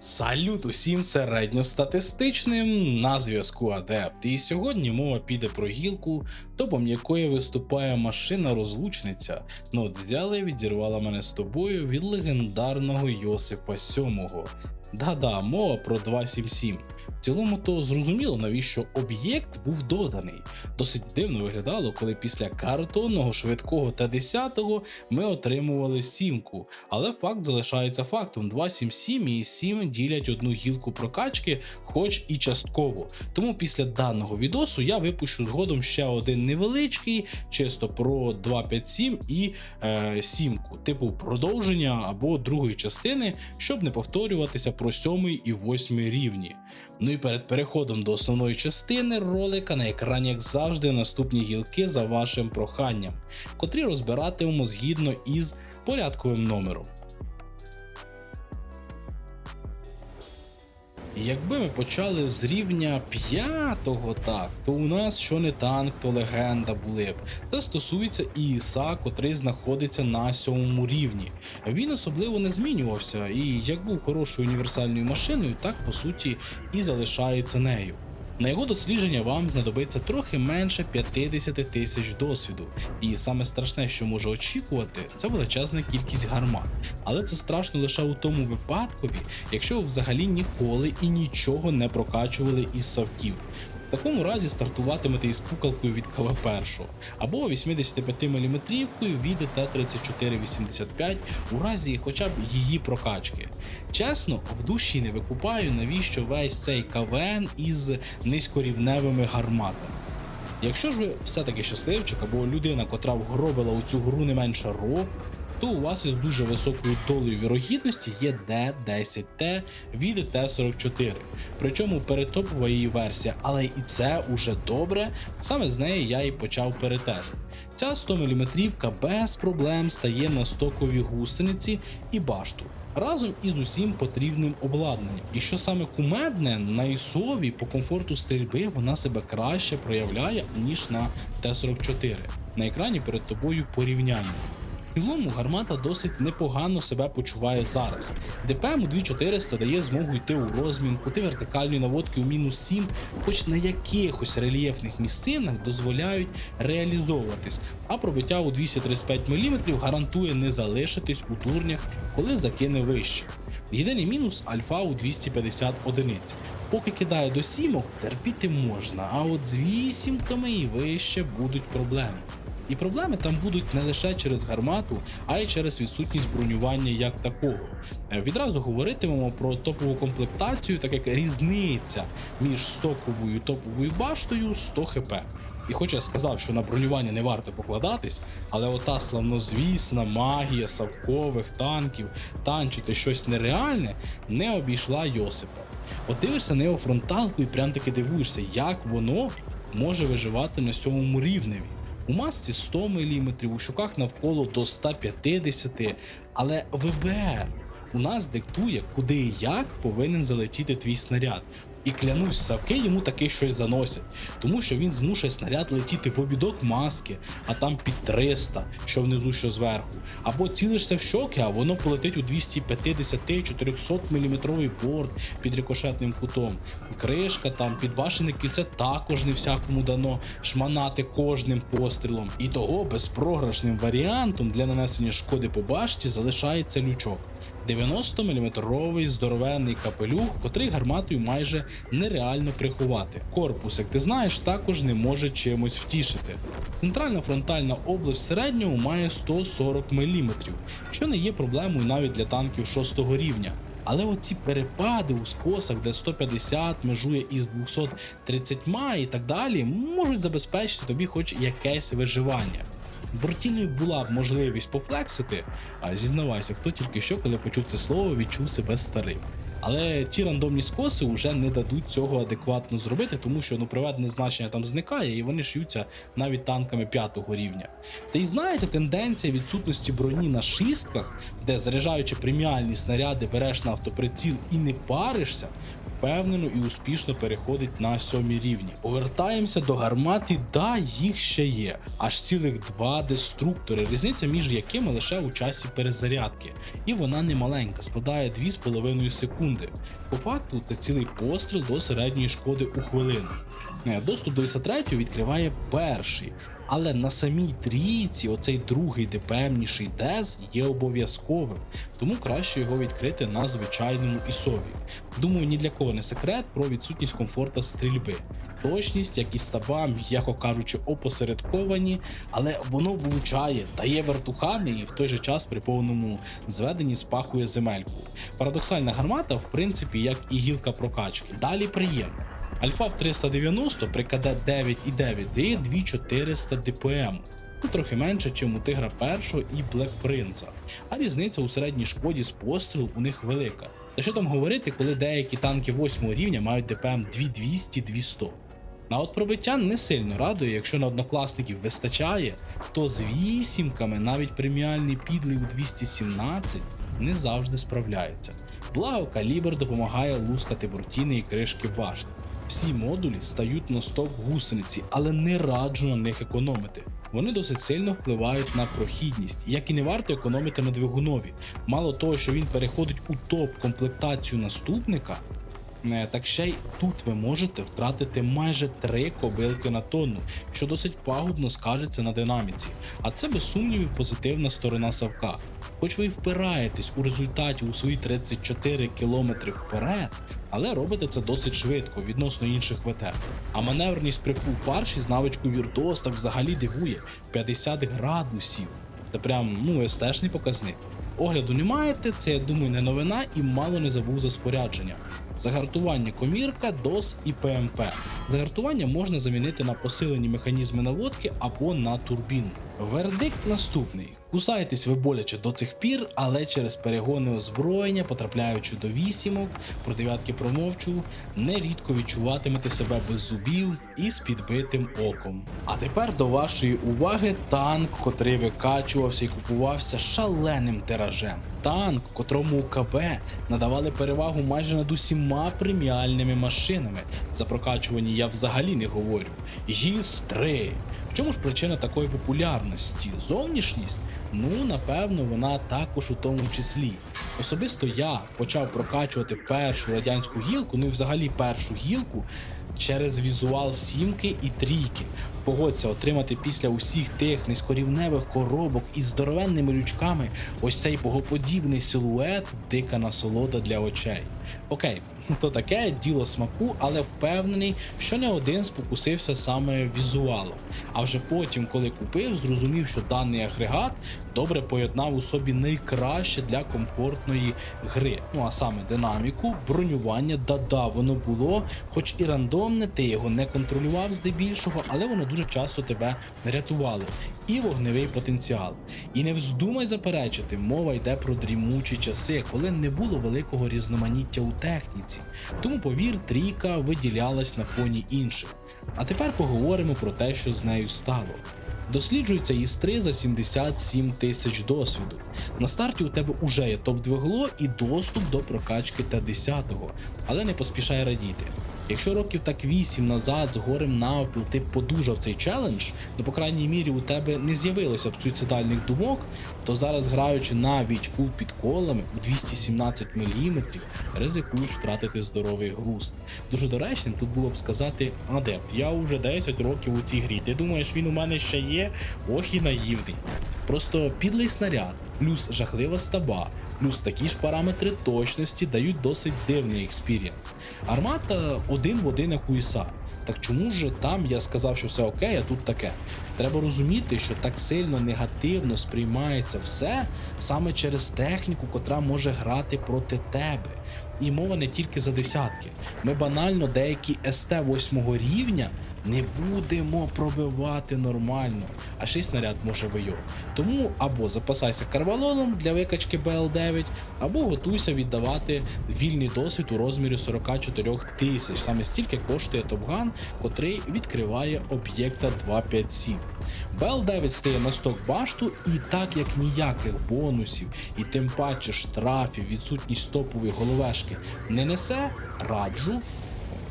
Салют усім середньостатистичним на зв'язку Адепт. І сьогодні мова піде про гілку, топом якої виступає машина розлучниця. Ну от взяла і відірвала мене з тобою від легендарного Йосипа Сьомого. Да-да, мова про 277. В цілому то зрозуміло, навіщо об'єкт був доданий. Досить дивно виглядало, коли після картонного швидкого Т-10 ми отримували сімку. Але факт залишається фактом: 277 і 7 ділять одну гілку прокачки, хоч і частково. Тому після даного відосу я випущу згодом ще один невеличкий, чисто про 257 і е, сімку, типу продовження або другої частини, щоб не повторюватися про 7 і 8 рівні. Ну і перед переходом до основної частини ролика на екрані, як завжди, наступні гілки за вашим проханням, котрі розбиратимемо згідно із порядковим номером. Якби ми почали з рівня п'ятого, так, то у нас що не танк, то легенда були б. Це стосується і Іса, котрий знаходиться на сьомому рівні. Він особливо не змінювався, і як був хорошою універсальною машиною, так по суті і залишається нею. На його дослідження вам знадобиться трохи менше 50 тисяч досвіду, і саме страшне, що може очікувати, це величезна кількість гармат. Але це страшно лише у тому випадкові, якщо ви взагалі ніколи і нічого не прокачували із савків. Такому разі стартуватимете із пукалкою від КВ-1 або 85 мм від Т-3485 у разі хоча б її прокачки. Чесно, в душі не викупаю, навіщо весь цей КВН із низькорівневими гарматами. Якщо ж ви все-таки щасливчик або людина, котра вгробила у цю гру не менше року, то у вас із дуже високою долею вірогідності є D10T від T44. Причому перетопова її версія, але і це уже добре. Саме з неї я і почав перетест. Ця 100 мм без проблем стає на стокові гусениці і башту. Разом із усім потрібним обладнанням. І що саме кумедне, на ІСові по комфорту стрільби вона себе краще проявляє, ніж на Т-44. На екрані перед тобою порівняння. Цілому гармата досить непогано себе почуває зараз. ДПМ у 2400 дає змогу йти у розмін, кути вертикальної наводки у мінус 7, хоч на якихось рельєфних місцинах дозволяють реалізовуватись, а пробиття у 235 мм гарантує не залишитись у турнях, коли закине вище. Єдиний мінус альфа у 250 одиниць. Поки кидає до сімок, терпіти можна, а от з вісімками і вище будуть проблеми. І проблеми там будуть не лише через гармату, а й через відсутність бронювання як такого. Е, Відразу говоритимемо про топову комплектацію, так як різниця між стоковою і топовою баштою 100 хп. І хоч я сказав, що на бронювання не варто покладатись, але ота славнозвісна магія савкових танків, танчити щось нереальне, не обійшла Йосипа. От дивишся на його фронталку і прям таки дивуєшся, як воно може виживати на сьомому рівневі. У масці 100 мм, у щуках навколо до 150, але ВБР у нас диктує, куди і як повинен залетіти твій снаряд. І клянусь, савки йому таки щось заносять, тому що він змушує снаряд летіти в обідок маски, а там під 300, що внизу, що зверху. Або цілишся в щоки, а воно полетить у 250-400 мм борт під рикошетним кутом. Кришка там, підбашене кільце також не всякому дано шманати кожним пострілом. І того безпрограшним варіантом для нанесення шкоди по башті залишається лючок. 90-мм здоровенний капелюх, котрий гарматою майже нереально приховати. Корпус, як ти знаєш, також не може чимось втішити. Центральна фронтальна область в середньому має 140 мм, що не є проблемою навіть для танків 6 рівня. Але оці перепади у скосах, де 150 межує із 230 і так далі, можуть забезпечити тобі хоч якесь виживання. Бортіною була б можливість пофлексити, а зізнавайся, хто тільки що, коли почув це слово, відчув себе старим. Але ті рандомні скоси вже не дадуть цього адекватно зробити, тому що ну приведене значення там зникає і вони шються навіть танками п'ятого рівня. Та й знаєте, тенденція відсутності броні на шістках, де заряджаючи преміальні снаряди, береш на автоприціл і не паришся, впевнено і успішно переходить на сьомі рівні. Повертаємося до гармат і да, їх ще є. Аж цілих два деструктори, різниця між якими лише у часі перезарядки. І вона не маленька, складає 2,5 секунди. По факту це цілий постріл до середньої шкоди у хвилину. Е, Доступ до 53 відкриває перший. Але на самій трійці оцей другий ДПМніший дез є обов'язковим, тому краще його відкрити на звичайному ісові. Думаю, ні для кого не секрет про відсутність комфорта стрільби. Точність, як і стаба, м'яко кажучи, опосередковані, але воно влучає, дає вертухами і в той же час при повному зведенні спахує земельку. Парадоксальна гармата, в принципі, як і гілка прокачки. Далі приємно. Альфа в 390 при КД 9,9 дає 2400 ДПМ. Це трохи менше, ніж у Тигра першого і Блек Принца. А різниця у середній шкоді з пострілу у них велика. Та що там говорити, коли деякі танки 8 рівня мають ДПМ 2200-200. На от пробиття не сильно радує, якщо на однокласників вистачає, то з вісімками навіть преміальний підлий у 217 не завжди справляється. Благо, калібр допомагає лускати бортіни і кришки башти. Всі модулі стають на сток гусениці, але не раджу на них економити. Вони досить сильно впливають на прохідність, як і не варто економити на двигунові. Мало того, що він переходить у топ-комплектацію наступника, е, так ще й тут ви можете втратити майже 3 кобилки на тонну, що досить пагубно скажеться на динаміці. А це без сумнівів позитивна сторона Савка. Хоч ви й впираєтесь у результаті у свої 34 км вперед, але робите це досить швидко відносно інших ВТ. А маневреність при фул фарші з навичкою Virtuos так взагалі дивує 50 градусів. Це прям ну естешний показник. Огляду не маєте, це я думаю не новина і мало не забув за спорядження. Загартування комірка, DOS і ПМП. Загартування можна замінити на посилені механізми наводки або на турбіну. Вердикт наступний. Кусаєтесь ви боляче до цих пір, але через перегони озброєння, потрапляючи до вісімок, про дев'ятки промовчу, нерідко відчуватимете себе без зубів і з підбитим оком. А тепер до вашої уваги танк, котрий викачувався і купувався шаленим тиражем. Танк, котрому КБ надавали перевагу майже над усіма преміальними машинами. За прокачувані я взагалі не говорю. ГІС-3. В чому ж причина такої популярності? Зовнішність? Ну, напевно, вона також у тому числі. Особисто я почав прокачувати першу радянську гілку, ну і взагалі першу гілку через візуал сімки і трійки. Погодься, отримати після усіх тих низькорівневих коробок із здоровенними лючками ось цей богоподібний силует дика насолода для очей. Окей, то таке діло смаку, але впевнений, що не один спокусився саме візуалом. А вже потім, коли купив, зрозумів, що даний агрегат добре поєднав у собі найкраще для комфортної гри. Ну а саме динаміку, бронювання, да-да, воно було, хоч і рандомне, ти його не контролював здебільшого, але воно дуже часто тебе рятувало. І вогневий потенціал. І не вздумай заперечити, мова йде про дрімучі часи, коли не було великого різноманіття у техніці. Тому повір, трійка виділялась на фоні інших. А тепер поговоримо про те, що з нею стало. Досліджується ІС-3 за 77 тисяч досвіду. На старті у тебе уже є топ-двигло і доступ до прокачки Т10, але не поспішай радіти. Якщо років так 8 назад з горем навпіл ти подужав цей челендж, ну по крайній мірі у тебе не з'явилося б суїцидальних думок, то зараз граючи навіть фул під колами у 217 мм, ризикуєш втратити здоровий глузд. Дуже доречним тут було б сказати, адепт, я вже 10 років у цій грі. Ти думаєш, він у мене ще є? Ох і наївний. Просто підлий снаряд, плюс жахлива стаба, плюс такі ж параметри точності дають досить дивний експірієнс. Армата один в один як у. Так чому ж там я сказав, що все окей, а тут таке? Треба розуміти, що так сильно негативно сприймається все саме через техніку, котра може грати проти тебе. І мова не тільки за десятки. Ми банально деякі СТ 8 рівня не будемо пробивати нормально, а ще й снаряд може вийо. Тому або запасайся карвалоном для викачки БЛ9, або готуйся віддавати вільний досвід у розмірі 44 тисяч. Саме стільки коштує Топган, котрий відкриває об'єкта 257. БЛ-9 стає на сток башту, і так як ніяких бонусів, і тим паче штрафів, відсутність топової головешки не несе, раджу.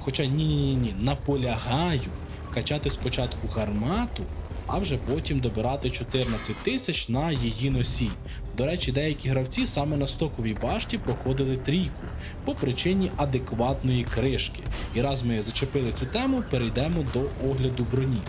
Хоча ні, ні, ні, ні, наполягаю качати спочатку гармату, а вже потім добирати 14 тисяч на її носій. До речі, деякі гравці саме на стоковій башті проходили трійку по причині адекватної кришки. І раз ми зачепили цю тему, перейдемо до огляду броні.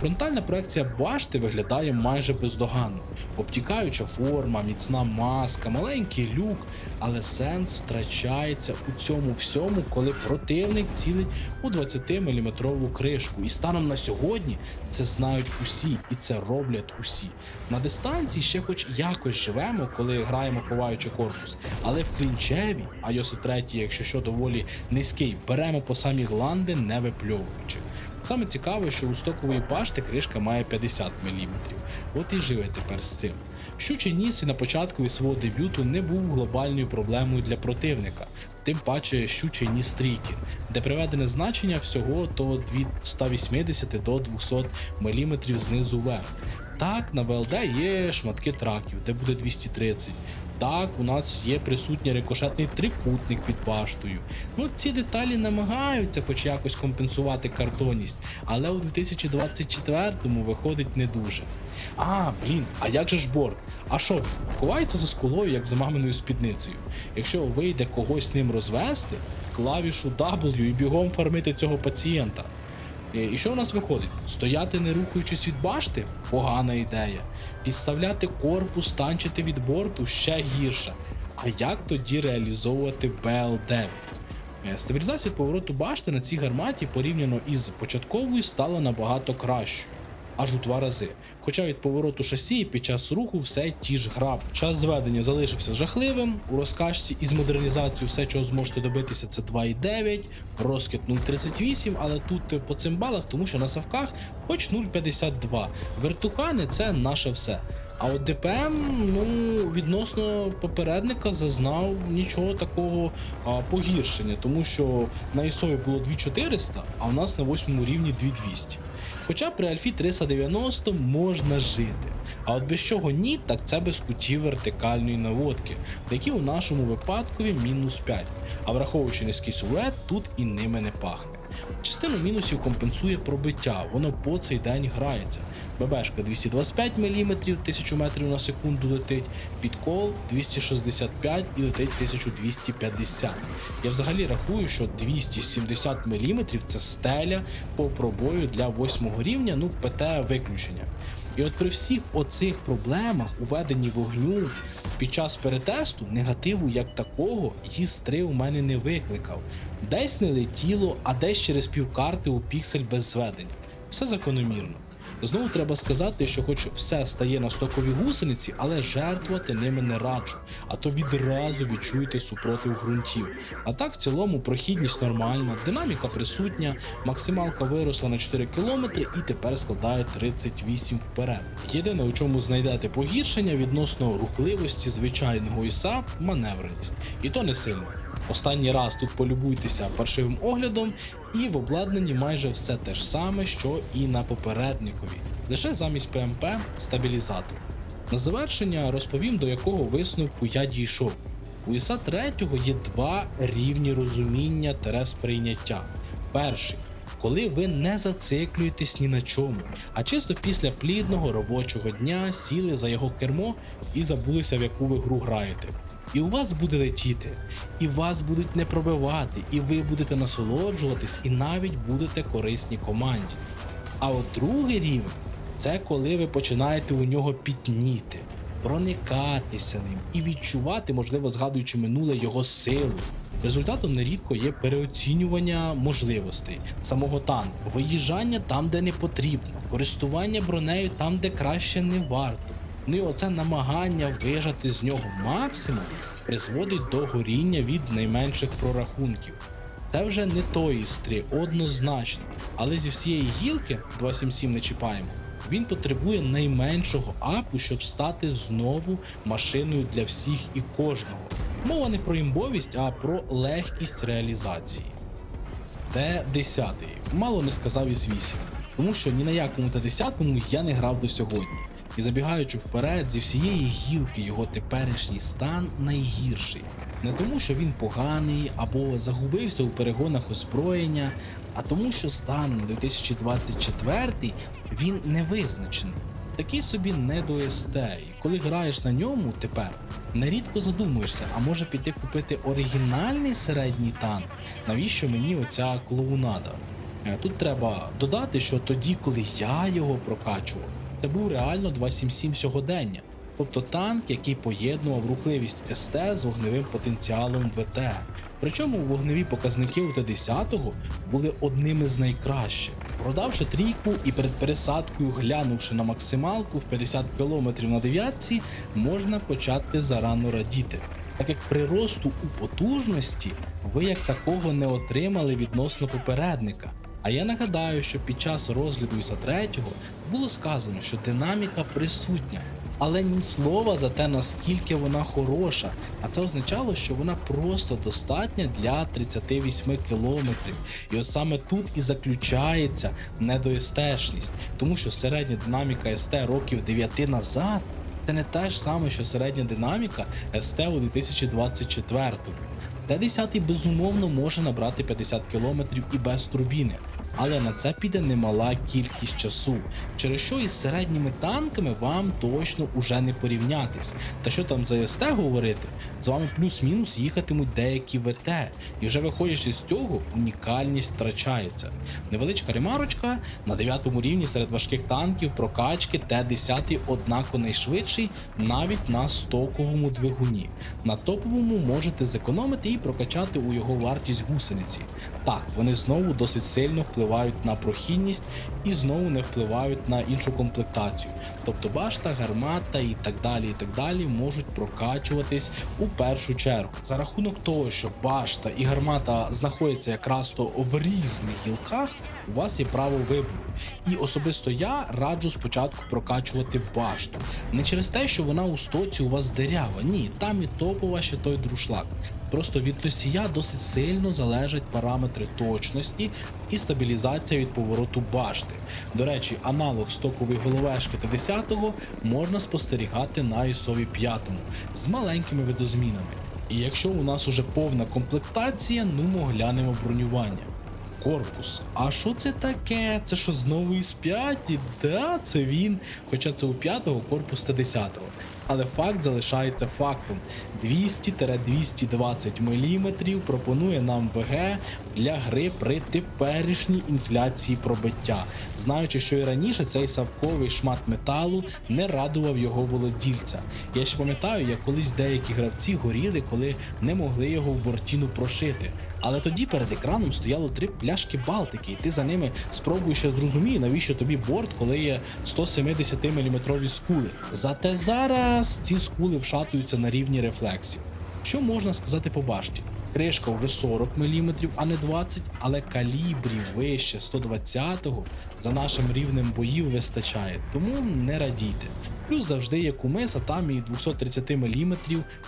Фронтальна проекція башти виглядає майже бездоганно. Обтікаюча форма, міцна маска, маленький люк, але сенс втрачається у цьому всьому, коли противник цілить у 20-мм кришку. І станом на сьогодні це знають усі, і це роблять усі. На дистанції ще хоч якось живемо, коли граємо ховаючи корпус, але в клінчеві, а 3, якщо що доволі низький, беремо по самі гланди, не випльовуючи. Саме цікаве, що у стокової башти кришка має 50 мм. От і живе тепер з цим. Щучий ніс і на початку від свого дебюту не був глобальною проблемою для противника, тим паче щучий ніс стрійки, де приведене значення всього то від 180 до 200 мм знизу вверх. Так, на ВЛД є шматки траків, де буде 230. Так, у нас є присутній рикошетний трикутник під баштою. Ну, ці деталі намагаються хоч якось компенсувати картонність, але у 2024-му виходить не дуже. А, блін, а як же ж борт? А що, ховається за скулою, як за маминою спідницею. Якщо вийде когось ним розвести, клавішу W і бігом фармити цього пацієнта. І що у нас виходить? Стояти не рухаючись від башти? Погана ідея. Підставляти корпус, танчити від борту ще гірше. А як тоді реалізовувати BL9? Е, Стабілізація повороту башти на цій гарматі порівняно із початковою стала набагато кращою. Аж у два рази. Хоча від повороту шасі під час руху все ті ж граб. Час зведення залишився жахливим. У розкачці із модернізацією все, чого зможете добитися, це 2,9, розкид 0,38, але тут по цим балах, тому що на савках хоч 0,52. Вертукани це наше все. А от ДПМ, ну, відносно попередника зазнав нічого такого а, погіршення, тому що на ІСОві було 2400, а в нас на 8 рівні 2200. Хоча при Альфі 390 можна жити. А от без чого ні, так це без кутів вертикальної наводки, які у нашому випадкові мінус 5. А враховуючи низький силует, тут і ними не пахне. Частину мінусів компенсує пробиття, воно по цей день грається. ББшка 225 мм, 1000 метрів на секунду летить, підкол 265 і летить 1250. Я взагалі рахую, що 270 мм це стеля по пробою для 8 рівня, ну ПТ виключення. І от при всіх оцих проблемах у веденні вогню під час перетесту негативу як такого ЄС-3 у мене не викликав. Десь не летіло, а десь через півкарти у піксель без зведення. Все закономірно. Знову треба сказати, що хоч все стає на стоковій гусениці, але жертвувати ними не раджу, а то відразу відчуєте супротив ґрунтів. А так в цілому прохідність нормальна, динаміка присутня, максималка виросла на 4 км і тепер складає 38 вперед. Єдине, у чому знайдете погіршення відносно рухливості звичайного ІСА маневреність. І то не сильно. Останній раз тут полюбуйтеся паршивим оглядом, і в обладнанні майже все те ж саме, що і на попередникові, лише замість ПМП стабілізатор. На завершення розповім, до якого висновку я дійшов. У ІСа 3 є два рівні розуміння та сприйняття. Перший коли ви не зациклюєтесь ні на чому, а чисто після плідного робочого дня сіли за його кермо і забулися, в яку ви гру граєте. І у вас буде летіти, і вас будуть не пробивати, і ви будете насолоджуватись, і навіть будете корисні команді. А от другий рівень це коли ви починаєте у нього пітніти, проникатися ним і відчувати, можливо, згадуючи минуле його силу. Результатом нерідко є переоцінювання можливостей самого танку, виїжджання там, де не потрібно, користування бронею там, де краще не варто. Ну і оце намагання вижати з нього максимум призводить до горіння від найменших прорахунків. Це вже не той стрі, однозначно, але зі всієї гілки 277 не чіпаємо. Він потребує найменшого апу, щоб стати знову машиною для всіх і кожного. Мова не про імбовість, а про легкість реалізації. Т-10. Мало не сказав із 8. тому що ні на якому Т-10 я не грав до сьогодні. І забігаючи вперед, зі всієї гілки його теперішній стан найгірший. Не тому, що він поганий або загубився у перегонах озброєння, а тому, що станом 2024 він не визначений. Такий собі не до СТ, і коли граєш на ньому тепер, нерідко задумуєшся, а може піти купити оригінальний середній танк, навіщо мені оця клоунада? Е, Тут треба додати, що тоді, коли я його прокачував, це був реально 277 сьогодення. Тобто танк, який поєднував рухливість СТ з вогневим потенціалом ВТ. Причому вогневі показники у Т-10 були одними з найкращих. Продавши трійку і перед пересадкою глянувши на максималку в 50 км на дев'ятці, можна почати зарано радіти. Так як приросту у потужності ви як такого не отримали відносно попередника. А я нагадаю, що під час розгляду іса 3 було сказано, що динаміка присутня, але ні слова за те, наскільки вона хороша. А це означало, що вона просто достатня для 38 кілометрів. І от саме тут і заключається недоестешність, тому що середня динаміка СТ років 9 назад це не те ж саме, що середня динаміка СТ у 2024. Т-10 безумовно може набрати 50 км і без турбіни, але на це піде немала кількість часу, через що із середніми танками вам точно уже не порівнятись. Та що там за СТ говорити, з вами плюс-мінус їхатимуть деякі ВТ, і вже виходячи з цього, унікальність втрачається. Невеличка ремарочка на 9 рівні серед важких танків прокачки Т-10 однако найшвидший навіть на стоковому двигуні. На топовому можете зекономити і прокачати у його вартість гусениці. Так, вони знову досить сильно впливають на прохідність і знову не впливають на іншу комплектацію. Тобто башта, гармата і так далі, і так далі можуть прокачуватись у першу чергу. За рахунок того, що башта і гармата знаходяться якраз то в різних гілках, у вас є право вибору. І особисто я раджу спочатку прокачувати башту. Не через те, що вона у стоці у вас дирява. Ні, там і топова ще той друшлак. Просто від носія досить сильно залежать параметри точності і стабілізація від повороту башти. До речі, аналог стокової головешки Т-10 можна спостерігати на ісові 5 з маленькими видозмінами. І якщо у нас уже повна комплектація, ну ми глянемо бронювання. Корпус. А що це таке? Це що знову із 5? Да, це він. Хоча це у 5-го корпус Т-10. Але факт залишається фактом. 200-220 мм пропонує нам ВГ для гри при теперішній інфляції пробиття, знаючи, що і раніше цей савковий шмат металу не радував його володільця. Я ще пам'ятаю, як колись деякі гравці горіли, коли не могли його в бортіну прошити. Але тоді перед екраном стояло три пляшки Балтики, і ти за ними спробуєш ще зрозуміти, навіщо тобі борт, коли є 170 мм скули. Зате зараз ці скули вшатуються на рівні рефлексів. Що можна сказати по башті? Кришка вже 40 мм, а не 20, але калібрів вище 120-го за нашим рівнем боїв вистачає, тому не радійте. Плюс завжди є кумис, а там і 230 мм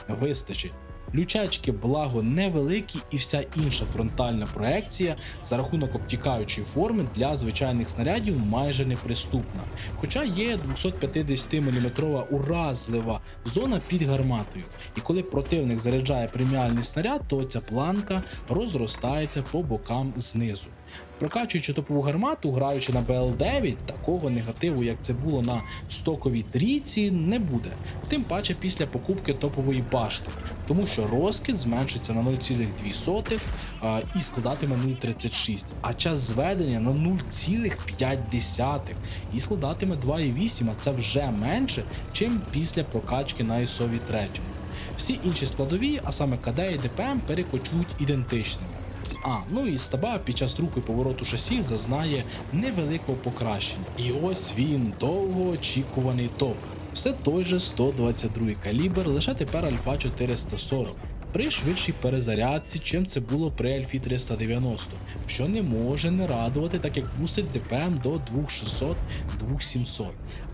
вистачить. Лючачки, благо, невеликі, і вся інша фронтальна проекція за рахунок обтікаючої форми для звичайних снарядів майже неприступна. Хоча є 250 мм уразлива зона під гарматою. І коли противник заряджає преміальний снаряд, то ця планка розростається по бокам знизу. Прокачуючи топову гармату, граючи на БЛ9, такого негативу, як це було на стоковій трійці, не буде. Тим паче після покупки топової башти, тому що розкид зменшиться на 0,2 а, і складатиме 0,36, а час зведення на 0,5 і складатиме 2,8, а це вже менше, чим після прокачки на ISO 3. Всі інші складові, а саме КД і ДПМ, перекочують ідентичними. А, ну і стаба під час і повороту шасі зазнає невеликого покращення. І ось він довгоочікуваний топ. Все той же 122 калібр, лише тепер Альфа 440. При швидшій перезарядці, чим це було при Альфі 390, що не може не радувати, так як бусить ДПМ до 2600-2700.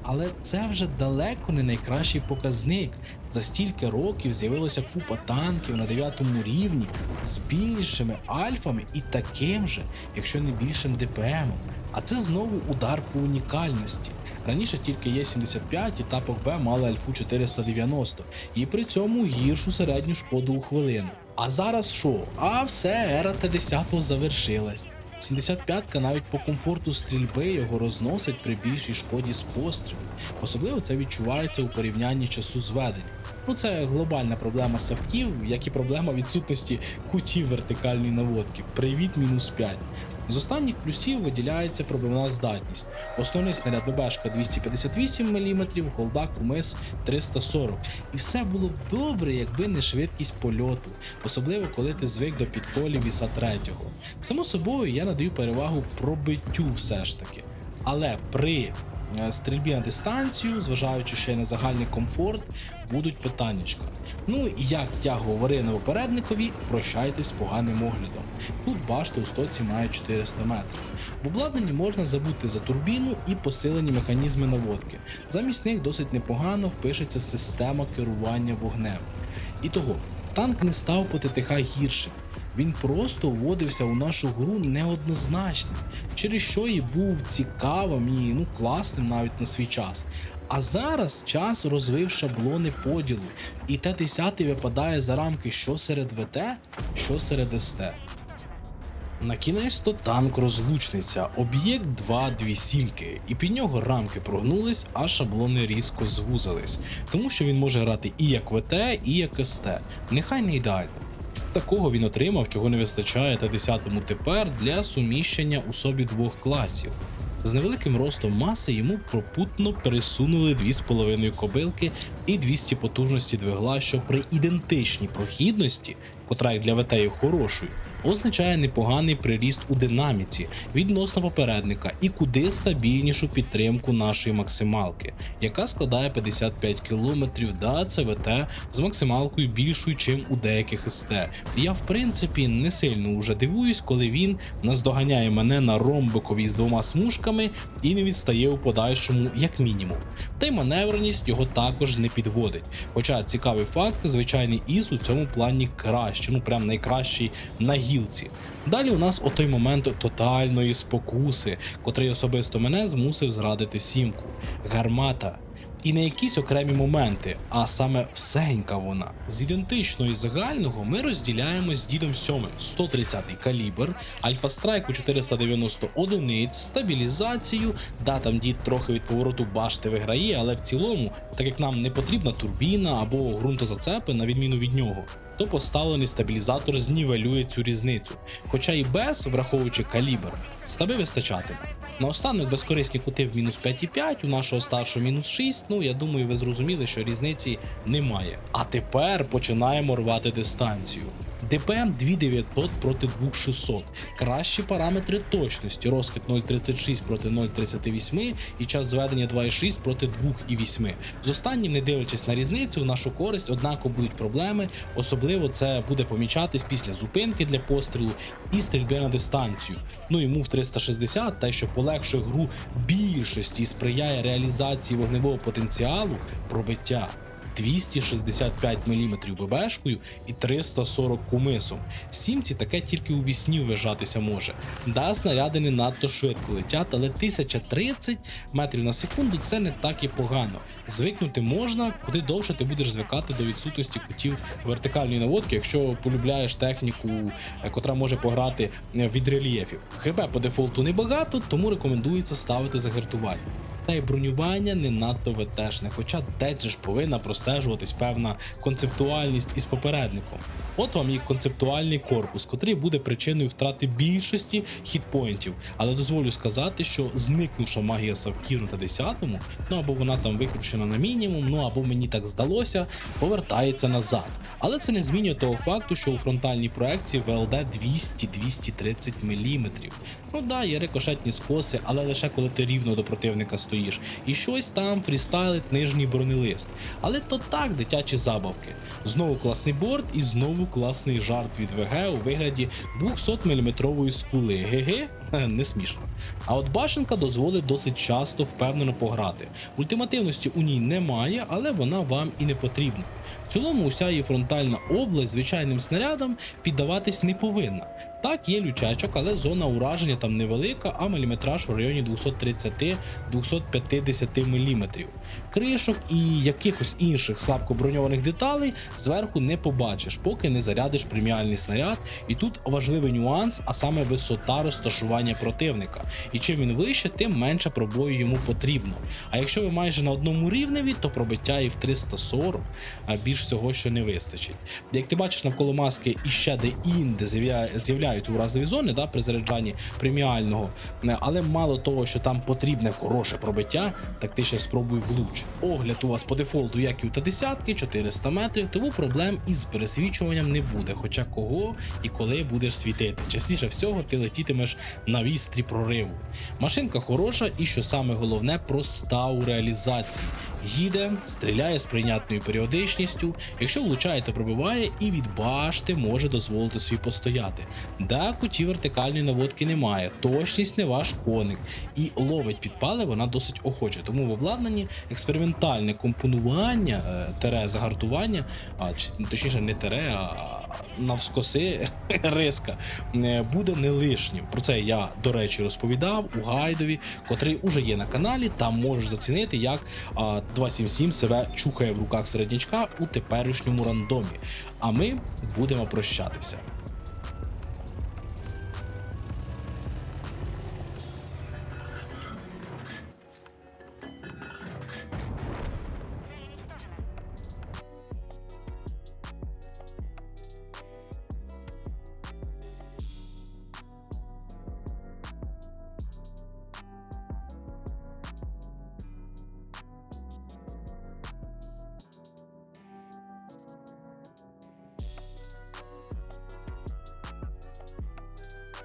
Але це вже далеко не найкращий показник. За стільки років з'явилося купа танків на 9 рівні з більшими альфами і таким же, якщо не більшим ДПМом. А це знову удар по унікальності. Раніше тільки Є-75 і тапок Б мали альфу 490, і при цьому гіршу середню шкоду у хвилину. А зараз що? А все, ера Т-10 завершилась. 75-ка навіть по комфорту стрільби його розносить при більшій шкоді з пострілу. Особливо це відчувається у порівнянні часу зведення. Ну це глобальна проблема савків, як і проблема відсутності кутів вертикальної наводки. Привіт мінус 5. З останніх плюсів виділяється пробивна здатність. Основний снаряд ББшка 258 мм, голда Кумис 340. І все було б добре, якби не швидкість польоту, особливо коли ти звик до підколів іса 3. Само собою я надаю перевагу пробиттю все ж таки. Але при стрільбі на дистанцію, зважаючи ще й на загальний комфорт, будуть питаннячка. Ну і як я говорив на попередникові, прощайтесь з поганим оглядом. Тут башта у стоці має 400 метрів. В обладнанні можна забути за турбіну і посилені механізми наводки. Замість них досить непогано впишеться система керування вогнем. І того, танк не став по ТТХ гіршим. Він просто вводився у нашу гру неоднозначним, через що і був цікавим і ну класним навіть на свій час. А зараз час розвив шаблони поділу, і Т-10 випадає за рамки що серед ВТ, що серед СТ. На кінець то танк розлучниця, об'єкт 2 дві сімки, і під нього рамки прогнулись, а шаблони різко звузились, тому що він може грати і як ВТ, і як СТ. Нехай не ідеально. Що такого він отримав, чого не вистачає Т-10 тепер для суміщення у собі двох класів. З невеликим ростом маси йому пропутно пересунули 2,5 кобилки і 200 потужності двигла, що при ідентичній прохідності, котра як для ВТ хорошою, означає непоганий приріст у динаміці відносно попередника і куди стабільнішу підтримку нашої максималки, яка складає 55 км, да, це ВТ з максималкою більшою, чим у деяких СТ. Я в принципі не сильно уже дивуюсь, коли він наздоганяє мене на ромбиковій з двома смужками і не відстає у подальшому, як мінімум. Та маневреність його також не підводить. Хоча цікавий факт, звичайний ІС у цьому плані краще, ну прям найкращий на гілці. Далі у нас отой момент тотальної спокуси, котрий особисто мене змусив зрадити сімку. Гармата. І не якісь окремі моменти, а саме всенька вона. З ідентичного і загального ми розділяємо з дідом 7 130 калібр, Альфа Страйку 490 одиниць, стабілізацію, да там дід трохи від повороту башти виграє, але в цілому, так як нам не потрібна турбіна або ґрунтозацепи, на відміну від нього, то поставлений стабілізатор знівелює цю різницю. Хоча і без, враховуючи калібр, стаби вистачатиме. Наостанок безкорисні кути в мінус 5,5, у нашого старшого мінус 6. Ну я думаю, ви зрозуміли, що різниці немає. А тепер починаємо рвати дистанцію. ДПМ 2900 проти 2600. Кращі параметри точності. Розхід 0,36 проти 0,38 і час зведення 2,6 проти 2,8. З останнім, не дивлячись на різницю, в нашу користь однаково будуть проблеми. Особливо це буде помічатись після зупинки для пострілу і стрільби на дистанцію. Ну і мув 360, те, що полегшує гру більшості і сприяє реалізації вогневого потенціалу пробиття. 265 мм ББшкою і 340 кумисом. Сімці таке тільки у вісні ввижатися може. Да, снаряди не надто швидко летять, але 1030 метрів на секунду це не так і погано. Звикнути можна, куди довше ти будеш звикати до відсутності кутів вертикальної наводки, якщо полюбляєш техніку, е, котра може пограти е, від рельєфів. ХБ по дефолту небагато, тому рекомендується ставити загартування. Та й бронювання не надто ветешне, хоча десь ж повинна простежуватись певна концептуальність із попередником. От вам і концептуальний корпус, котрий буде причиною втрати більшості хітпоінтів, але дозволю сказати, що зникнувша магія Савкіру та 10-му, ну або вона там викручена на мінімум, ну або мені так здалося, повертається назад. Але це не змінює того факту, що у фронтальній проекції ВЛД 200-230 мм. Ну да, є рикошетні скоси, але лише коли ти рівно до противника стоїш. І щось там фрістайлить нижній бронелист. Але то так, дитячі забавки. Знову класний борт і знову класний жарт від ВГ у вигляді 200 мм скули. Ге-ге, не смішно. А от башенка дозволить досить часто впевнено пограти. Ультимативності у ній немає, але вона вам і не потрібна. В цілому уся її фронтальна область звичайним снарядам піддаватись не повинна. Так, є лючечок, але зона ураження там невелика, а міліметраж в районі 230-250 мм. Кришок і якихось інших слабко броньованих деталей зверху не побачиш, поки не зарядиш преміальний снаряд. І тут важливий нюанс, а саме висота розташування противника. І чим він вище, тим менше пробою йому потрібно. А якщо ви майже на одному рівневі, то пробиття і в 340 а більш всього, що не вистачить. Як ти бачиш навколо маски і ще де інде уразливі зони да, при заряджанні преміального, Е, але мало того, що там потрібне хороше пробиття, так ти ще спробуй влуч. Огляд у вас по дефолту, як і у Т-10, 400 метрів, тому проблем із пересвічуванням не буде. Хоча кого і коли будеш світити. Частіше всього ти летітимеш на вістрі прориву. Машинка хороша і, що саме головне, проста у реалізації. Їде, стріляє з прийнятною періодичністю. Якщо влучає, то пробиває, і від башти може дозволити собі постояти. Да, куті вертикальної наводки немає, точність не ваш коник, і ловить підпали вона досить охоче. Тому в обладнанні експериментальне компонування, е, тере загартування, а чи точніше не тере, а навскоси риска е, буде не лишнім. Про це я, до речі, розповідав у гайдові, котрий уже є на каналі. Там можеш зацінити, як 277 себе чухає в руках середнячка у теперішньому рандомі. А ми будемо прощатися.